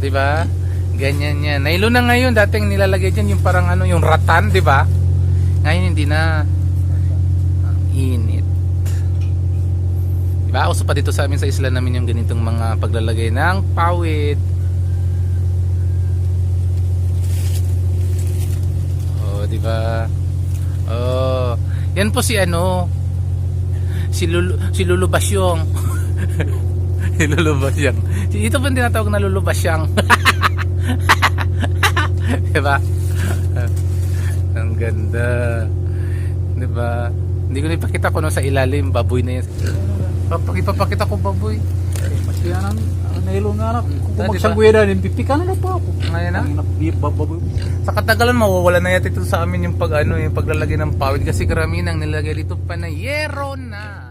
di ba? Ganyan yan. Nailo na ngayon, dating nilalagay dyan yung parang ano, yung ratan, di ba? Ngayon hindi na. Init. Di ba? Uso pa dito sa amin sa isla namin yung ganitong mga paglalagay ng pawid. Oh, di ba? Oh, yan po si ano, si Lulu, si Lulu Basyong. si Lulu Basyong. Si- Ito ang tinatawag na Lulu Basyang. diba? ang ganda. Diba? Hindi ko na ipakita ko no sa ilalim, baboy na yan. Papakita ko baboy. Kaya nang ang nailo nga na kung Ah, di ba? magsangguya na din pipikan na pa ako. Ngayon na? Sa katagalan mawawala na yata ito sa amin yung pag ano, yung paglalagay ng pawid kasi karamihan ang nilagay dito pa na yero na.